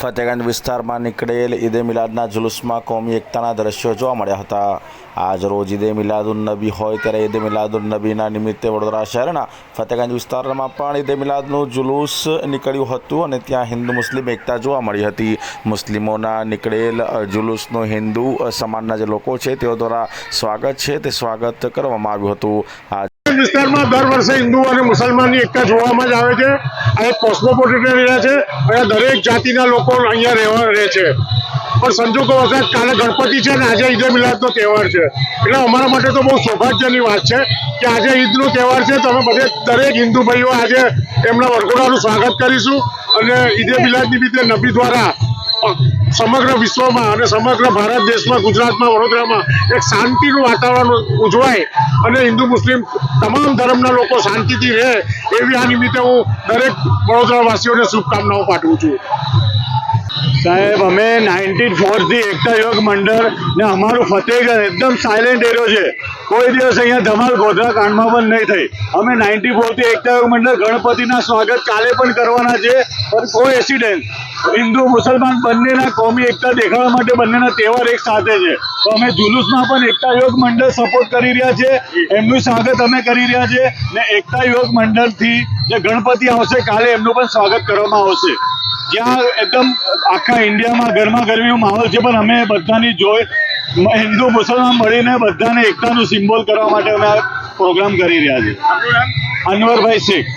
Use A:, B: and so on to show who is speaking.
A: ફતેગંજ વિસ્તારમાં નીકળેલ ઈદે મિલાદના જુલુસમાં કોમી એકતાના દ્રશ્યો જોવા મળ્યા હતા. આજ રોજ ઈદે મિલાદુન નબી હોય ત્યારે ઈદે મિલાદુન નબીના નિમિત્તે વડોદરા શહેરના ફતેગંજ વિસ્તારમાં પણ ઈદે મિલાદનું જુલુસ નીકળ્યું હતું અને ત્યાં હિન્દુ મુસ્લિમ એકતા જોવા મળી હતી. મુસ્લિમોના નીકળેલ જુલુસનું હિન્દુ સમાજના જે લોકો છે તેઓ દ્વારા સ્વાગત છે. તે સ્વાગત કરવામાં આવ્યું હતું. આ
B: વિસ્તારમાં દર વર્ષે હિન્દુ અને મુસલમાનની એકતા જોવામાં જ આવે છે. આ કોસ્મોપોલિટન એરિયા છે. અને દરેક જાતિના લોકો અહીંયા રહેવા રહે છે. પણ સંજોગો વખત કાલે ગણપતિ છે અને આજે ઈદે મિલાદનો તહેવાર છે. એટલે અમારા માટે તો બહુ સૌભાગ્યની વાત છે કે આજે ઈદનો તહેવાર છે. તો અમે બધે દરેક હિન્દુ ભાઈઓ આજે એમના વરઘોડાનું સ્વાગત કરીશું અને ઈદે મિલાદની રીતે નબી દ્વારા સમગ્ર વિશ્વમાં અને સમગ્ર ભારત દેશમાં, ગુજરાતમાં, વડોદરામાં એક શાંતિનું વાતાવરણ ઉજવાય અને હિન્દુ, મુસ્લિમ તમામ ધર્મના લોકો શાંતિથી રહે એવી આ નિમિત્તે હું દરેક વડોદરાવાસીઓને શુભકામનાઓ પાઠવું છું.
C: સાહેબ, અમે નાઇન્ટીન ફોરથી એકતા યોગ મંડળ ને અમારું ફતેહગઢ એકદમ સાયલેન્ટ એરિયો છે. કોઈ દિવસ અહીંયા ધમાલ ગોધરા કાંડમાં પણ નહીં થઈ. અમે નાઇન્ટી ફોરથી એકતા યોગ મંડળ ગણપતિના સ્વાગત કાલે પણ કરવાના છે, પણ કોઈ એક્સિડન્ટ હિન્દુ મુસલમાન બંનેના કોમી એકતા દેખાડવા માટે બંનેના તહેવાર એક સાથે છે. તો અમે જુલુસમાં પણ એકતા યોગ મંડળ સપોર્ટ કરી રહ્યા છે. એમનું સ્વાગત અમે કરી રહ્યા છે ને એકતા યોગ મંડળથી જે ગણપતિ આવશે કાલે એમનું પણ સ્વાગત કરવામાં આવશે. જ્યાં એકદમ આખા ઇન્ડિયામાં ગરમા ગરમીનો માહોલ છે પણ અમે બધાની જોઈ હિન્દુ મુસલમાન મળીને બધાને એકતાનું સિમ્બોલ કરવા માટે અમે આ પ્રોગ્રામ કરી રહ્યા છીએ. અનવરભાઈ શેખ.